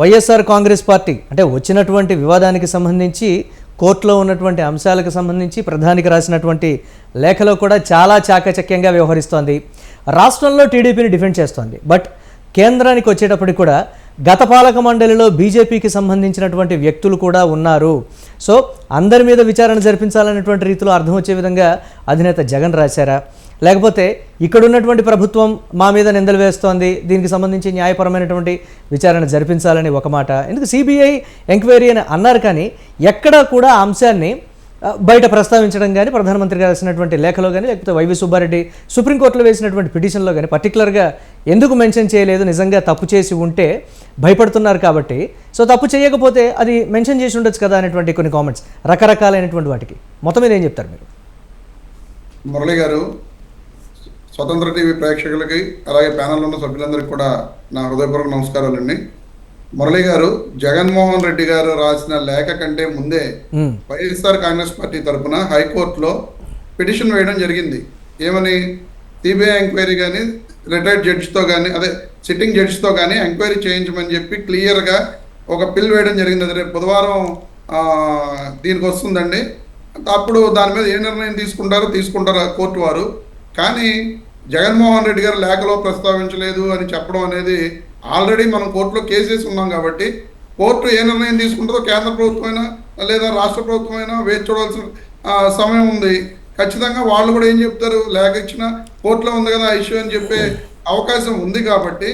YSR Congress party అంటే వచ్చినటువంటి వివాదానికి సంబంధించి కోర్టులో ఉన్నటువంటి అంశాలకు సంబంధించి ప్రధానికి రాసినటువంటి లేఖలో కూడా చాలా చాకచక్యంగా వ్యవహరిస్తోంది. రాష్ట్రంలో టీడీపీని డిఫెండ్ చేస్తోంది. బట్ కేంద్రానికి వచ్చేటప్పటికి కూడా గత పాలక మండలిలో బీజేపీకి సంబంధించినటువంటి వ్యక్తులు కూడా ఉన్నారు. సో అందరి మీద విచారణ జరిపించాలనేటువంటి రీతిలో అర్థం వచ్చే విధంగా అధినేత జగన్ రాశారా? లేకపోతే ఇక్కడ ఉన్నటువంటి ప్రభుత్వం మా మీద నిందలు వేస్తోంది దీనికి సంబంధించి న్యాయపరమైనటువంటి విచారణ జరిపించాలని ఒక మాట. ఎందుకు సిబిఐ ఎంక్వైరీ అని అన్నారు కానీ ఎక్కడా కూడా అంశాన్ని బయట ప్రస్తావించడం కానీ ప్రధానమంత్రి గారు వేసినటువంటి లేఖలో కానీ లేకపోతే వైవి సుబ్బారెడ్డి సుప్రీంకోర్టులో వేసినటువంటి పిటిషన్లో కానీ పర్టికులర్గా ఎందుకు మెన్షన్ చేయలేదు నిజంగా తప్పు చేసి ఉంటే భయపడుతున్నారు కాబట్టి. సో తప్పు చేయకపోతే అది మెన్షన్ చేసి ఉండొచ్చు కదా అనేటువంటి కొన్ని కామెంట్స్ రకరకాలైనటువంటి వాటికి. మొత్తం మీద ఏం చెప్తారు మీరు? మురళి గారు స్వతంత్ర టీవీ ప్రేక్షకులకి అలాగే ప్యానెల్లో ఉన్న సభ్యులందరికీ కూడా నా హృదయపూర్వక నమస్కారాలండి మురళి గారు జగన్మోహన్ రెడ్డి గారు రాసిన లేఖ కంటే ముందే. వైఎస్ఆర్ కాంగ్రెస్ పార్టీ తరఫున హైకోర్టులో పిటిషన్ వేయడం జరిగింది. ఏమని? సిబిఐ ఎంక్వైరీ కానీ రిటైర్డ్ జడ్జితో కానీ అదే సిట్టింగ్ జడ్జితో కానీ ఎంక్వైరీ చేయించమని చెప్పి క్లియర్గా ఒక పిల్ వేయడం జరిగింది. అది రేపు బుధవారం దీనికి వస్తుందండి. అప్పుడు దాని మీద ఏ నిర్ణయం తీసుకుంటారో తీసుకుంటారు కోర్టు వారు. కానీ జగన్మోహన్ రెడ్డి గారు లేఖలో ప్రస్తావించలేదు అని చెప్పడం అనేది ఆల్రెడీ మనం కోర్టులో కేసేసి ఉన్నాం కాబట్టి కోర్టు ఏ నిర్ణయం తీసుకుంటుందో కేంద్ర ప్రభుత్వమైనా లేదా రాష్ట్ర ప్రభుత్వమైనా వేచి చూడాల్సిన సమయం ఉంది. ఖచ్చితంగా వాళ్ళు కూడా ఏం చెప్తారు? లేఖ ఇచ్చిన కోర్టులో ఉంది కదా ఆ ఇష్యూ అని చెప్పే అవకాశం ఉంది కాబట్టి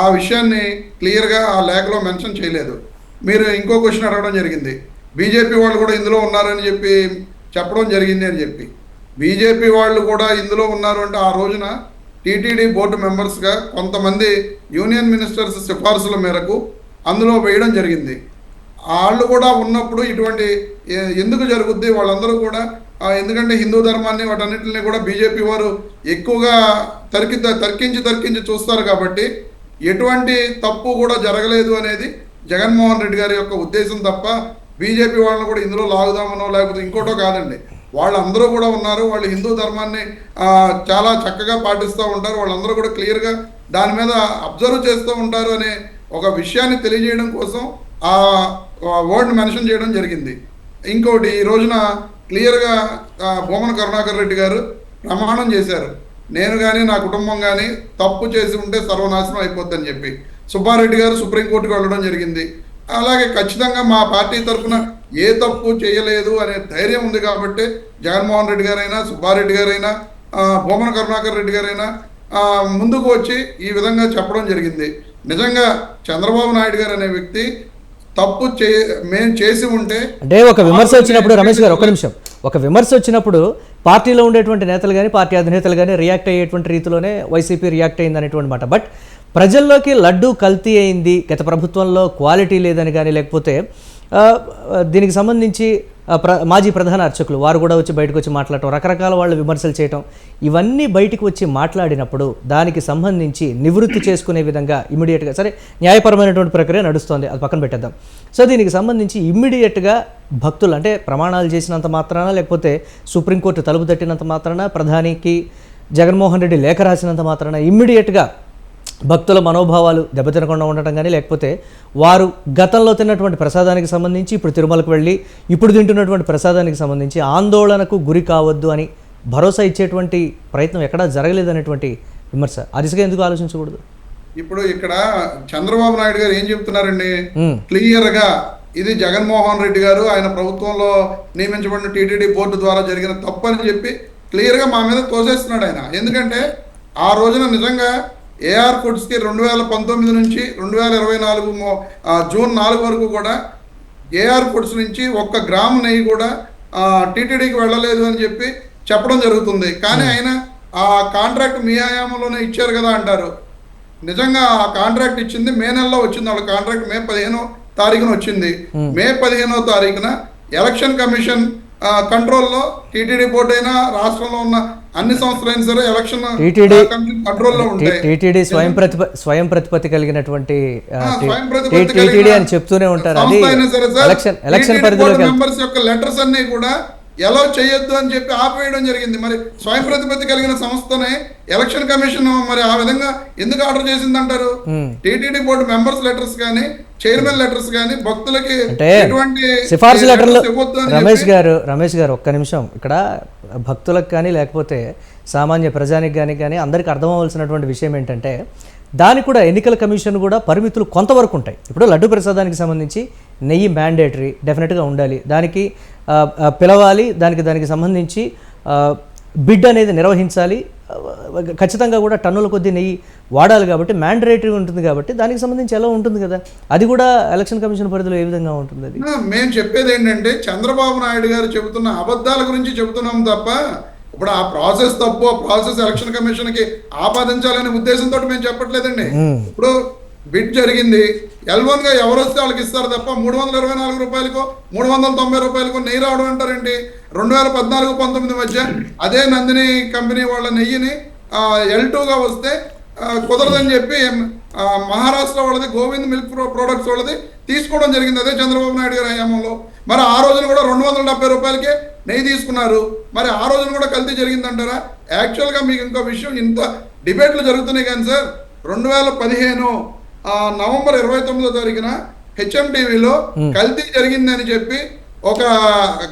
ఆ విషయాన్ని క్లియర్గా ఆ లేఖలో మెన్షన్ చేయలేదు. మీరు ఇంకో క్వశ్చన్ అడగడం జరిగింది. బీజేపీ వాళ్ళు కూడా ఇందులో ఉన్నారని చెప్పి చెప్పడం జరిగింది అని చెప్పి. బీజేపీ వాళ్ళు కూడా ఇందులో ఉన్నారు అంటే ఆ రోజున టీటీడీ బోర్డు మెంబర్స్గా కొంతమంది యూనియన్ మినిస్టర్స్ సిఫార్సుల మేరకు అందులో వేయడం జరిగింది. వాళ్ళు కూడా ఉన్నప్పుడు ఇటువంటి ఎందుకు జరుగుద్ది? వాళ్ళందరూ కూడా ఎందుకంటే హిందూ ధర్మాన్ని వాటన్నిటిని కూడా బీజేపీ వారు ఎక్కువగా తరికి తర్కించి తర్కించి చూస్తారు కాబట్టి ఎటువంటి తప్పు కూడా జరగలేదు అనేది జగన్మోహన్ రెడ్డి గారి యొక్క ఉద్దేశం తప్ప బీజేపీ వాళ్ళని కూడా ఇందులో లాగుదామనో లేకపోతే ఇంకోటో కాదండి. వాళ్ళందరూ కూడా ఉన్నారు. వాళ్ళు హిందూ ధర్మాన్ని చాలా చక్కగా పాటిస్తూ ఉంటారు. వాళ్ళందరూ కూడా క్లియర్గా దాని మీద అబ్జర్వ్ చేస్తూ ఉంటారు అనే ఒక విషయాన్ని తెలియజేయడం కోసం ఆ వర్డ్ మెన్షన్ చేయడం జరిగింది. ఇంకోటి ఈ రోజున క్లియర్గా ఆ, భూమన కరుణాకర్ రెడ్డి గారు ప్రమాణం చేశారు. నేను కానీ నా కుటుంబం కానీ తప్పు చేసి ఉంటే సర్వనాశనం అయిపోద్దని చెప్పి. సుబ్బారెడ్డి గారు సుప్రీంకోర్టుకు వెళ్ళడం జరిగింది. అలాగే ఖచ్చితంగా మా పార్టీ తరఫున ఏ తప్పు చేయలేదు అనే ధైర్యం ఉంది కాబట్టి జగన్మోహన్ రెడ్డి గారైనా సుబ్బారెడ్డి గారైనా ఆ, భూమన కరుణాకర్ రెడ్డి గారైనా ముందుకు వచ్చి ఈ విధంగా చెప్పడం జరిగింది. నిజంగా చంద్రబాబు నాయుడు గారు అనే వ్యక్తి తప్పు చే మేము చేసి ఉంటే అంటే ఒక విమర్శ వచ్చినప్పుడు రమేష్ గారు ఒక నిమిషం. ఒక విమర్శ వచ్చినప్పుడు పార్టీలో ఉండేటువంటి నేతలు కానీ పార్టీ అధినేతలు కానీ రియాక్ట్ అయ్యేటువంటి రీతిలోనే వైసీపీ రియాక్ట్ అయింది అనేటువంటి మాట. బట్ ప్రజల్లోకి లడ్డు కల్తీ అయింది గత ప్రభుత్వంలో క్వాలిటీ లేదని కానీ లేకపోతే దీనికి సంబంధించి ప్ర మాజీ ప్రధాన అర్చకులు వారు కూడా వచ్చి బయటకు వచ్చి మాట్లాడటం రకరకాల వాళ్ళు విమర్శలు చేయటం ఇవన్నీ బయటకు వచ్చి మాట్లాడినప్పుడు దానికి సంబంధించి నివృత్తి చేసుకునే విధంగా ఇమీడియట్గా సరే న్యాయపరమైనటువంటి ప్రక్రియ నడుస్తోంది అది పక్కన పెట్టేద్దాం. సో దీనికి సంబంధించి ఇమ్మీడియట్గా భక్తులు అంటే ప్రమాణాలు చేసినంత మాత్రాన లేకపోతే సుప్రీంకోర్టు తలుపు తట్టినంత మాత్రాన ప్రధానికి జగన్మోహన్ రెడ్డి లేఖ రాసినంత మాత్రాన ఇమ్మీడియట్గా భక్తుల మనోభావాలు దెబ్బతినకుండా ఉండటం కానీ లేకపోతే వారు గతంలో తిన్నటువంటి ప్రసాదానికి సంబంధించి ఇప్పుడు తిరుమలకు వెళ్ళి ఇప్పుడు తింటున్నటువంటి ప్రసాదానికి సంబంధించి ఆందోళనకు గురి కావద్దు అని భరోసా ఇచ్చేటువంటి ప్రయత్నం ఎక్కడా జరగలేదనేటువంటి విమర్శ. ఆ దిశగా ఎందుకు ఆలోచించకూడదు? ఇప్పుడు ఇక్కడ చంద్రబాబు నాయుడు గారు ఏం చెప్తున్నారండి? మ్మ్. క్లియర్గా ఇది జగన్మోహన్ రెడ్డి గారు ఆయన ప్రభుత్వంలో నియమించబడిన టీటీడీ బోర్డు ద్వారా జరిగిన తప్పు అని చెప్పి క్లియర్గా మా మీద తోసేస్తున్నాడు ఆయన. ఎందుకంటే ఆ రోజున నిజంగా ఏఆర్ ఫుడ్స్కి రెండు వేల పంతొమ్మిది నుంచి రెండు వేల ఇరవై నాలుగు జూన్ నాలుగు వరకు కూడా ఏఆర్ ఫుడ్స్ నుంచి ఒక్క గ్రాము నెయ్యి కూడా టీటీడీకి వెళ్ళలేదు అని చెప్పి చెప్పడం జరుగుతుంది. కానీ ఆయన ఆ కాంట్రాక్ట్ మీ ఆయామంలోనే ఇచ్చారు కదా అంటారు. నిజంగా ఆ కాంట్రాక్ట్ ఇచ్చింది మే నెలలో వచ్చింది. వాళ్ళ కాంట్రాక్ట్ మే పదిహేనో తారీఖున వచ్చింది. మే పదిహేనో తారీఖున ఎలక్షన్ కమిషన్ కంట్రోల్లో టీటీడీ బోర్డు అయినా రాష్ట్రంలో ఉన్న అన్ని సంస్థలైనా సరే ఎలక్షన్ కంట్రోల్లో ఉంటాయి టీటీడీ స్వయం ప్రతిప స్వయం ప్రతిపత్తి కలిగినటువంటి టీటీడీ అని చెప్తూనే ఉంటారు అది అయినా ఎలక్షన్ ఎలక్షన్ వెళ్తుంది. మెంబర్స్ యొక్క లెటర్స్ అన్ని కూడా ఎలా చేయొద్దు అని చెప్పి ఆపేయడం జరిగింది. మరి స్వయం ప్రతిపత్తి కలిగిన సంస్థనే ఎలక్షన్ కమిషన్ మరి ఆ విధంగా ఎందుకు ఆర్డర్ చేసిందంటారు? టీటీడీ బోర్డు మెంబర్స్ లెటర్స్ కానీ చైర్మన్ లెటర్స్ కానీ భక్తులకి ఎటువంటి సిఫార్సు లెటర్లు రమేష్ గారు రమేష్ గారు ఒక్క నిమిషం. ఇక్కడ భక్తులకు కానీ లేకపోతే సామాన్య ప్రజానికి కానీ కానీ అందరికీ అర్థం అవ్వాల్సినటువంటి విషయం ఏంటంటే దానికి కూడా ఎన్నికల కమిషన్ కూడా పరిమితులు కొంతవరకు ఉంటాయి. ఇప్పుడు లడ్డు ప్రసాదానికి సంబంధించి నెయ్యి మ్యాండేటరీ డెఫినెట్గా ఉండాలి. దానికి పిలవాలి దానికి దానికి సంబంధించి బిడ్ అనేది నిర్వహించాలి. ఖచ్చితంగా కూడా టన్నుల కొద్దీ నెయ్యి వాడాలి కాబట్టి మ్యాండరేటరీ ఉంటుంది కాబట్టి దానికి సంబంధించి ఎలా ఉంటుంది కదా? అది కూడా ఎలక్షన్ కమిషన్ పరిధిలో ఏ విధంగా ఉంటుంది అది? మేము చెప్పేది ఏంటంటే చంద్రబాబు నాయుడు గారు చెబుతున్న అబద్ధాల గురించి చెబుతున్నాం తప్ప ఇప్పుడు ఆ ప్రాసెస్ తప్పు ఆ ప్రాసెస్ ఎలక్షన్ కమిషన్కి ఆపాదించాలనే ఉద్దేశంతో మేము చెప్పట్లేదండి. ఇప్పుడు బిడ్ జరిగింది. ఎల్వన్గా ఎవరు వస్తే వాళ్ళకి ఇస్తారు తప్ప మూడు వందల ఇరవై నాలుగు రూపాయలకు మూడు వందల తొంభై రూపాయలకు నెయ్యి రావడం అంటారండి రెండు వేల పద్నాలుగు పంతొమ్మిది మధ్య అదే నందిని కంపెనీ వాళ్ళ నెయ్యిని ఎల్ టూగా వస్తే కుదరదని చెప్పి మహారాష్ట్ర వాళ్ళది గోవింద్ మిల్క్ ప్రో ప్రొడక్ట్స్ వాళ్ళది తీసుకోవడం జరిగింది అదే చంద్రబాబు నాయుడు గారి హయాంలో. మరి ఆ రోజున కూడా రెండు వందల డెబ్బై రూపాయలకే నెయ్యి తీసుకున్నారు. మరి ఆ రోజున కూడా కల్తీ జరిగిందంటారా? యాక్చువల్గా మీకు ఇంకో విషయం ఇంత డిబేట్లు జరుగుతున్నాయి కానీ సార్ రెండు వేల పదిహేను నవంబర్ ఇరవై తొమ్మిదో తారీఖున హెచ్ఎం టీవీలో కల్తీ జరిగిందని చెప్పి ఒక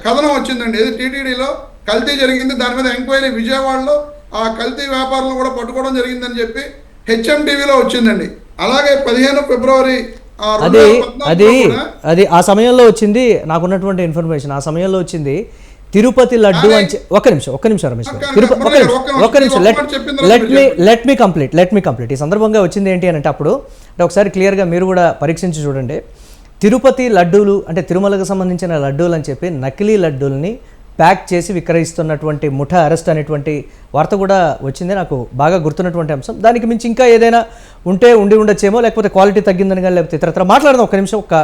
కథనం వచ్చిందండి. ఇది టీటీడీలో కల్తీ జరిగింది. దాని మీద ఎంక్వైరీ విజయవాడలో ఆ కల్తీ వ్యాపారులను కూడా పట్టుకోవడం జరిగిందని చెప్పి హెచ్ఎం టీవీలో వచ్చిందండి. అలాగే పదిహేను ఫిబ్రవరి అది అది అది ఆ సమయంలో వచ్చింది నాకున్నటువంటి ఇన్ఫర్మేషన్ ఆ సమయంలో వచ్చింది తిరుపతి లడ్డు అని ఒక్క నిమిషం ఒక్క నిమిషం రమేష్ తిరుపతి ఒక్క నిమిషం ఒక్క నిమిషం. Let let me let me complete let me complete ఈ సందర్భంగా వచ్చింది ఏంటి అని అంటే అప్పుడు అంటే ఒకసారి క్లియర్గా మీరు కూడా పరీక్షించి చూడండి. తిరుపతి లడ్డూలు అంటే తిరుమలకు సంబంధించిన లడ్డూలు అని చెప్పి నకిలీ లడ్డూల్ని ప్యాక్ చేసి విక్రయిస్తున్నటువంటి ముఠా అరెస్ట్ అనేటువంటి వార్త కూడా వచ్చింది. నాకు బాగా గుర్తున్నటువంటి అంశం. దానికి మించి ఇంకా ఏదైనా ఉంటే ఉండి ఉండొచ్చేమో లేకపోతే క్వాలిటీ తగ్గిందని కానీ లేకపోతే ఇతరత్ర మాట్లాడదాం ఒక నిమిషం. ఒక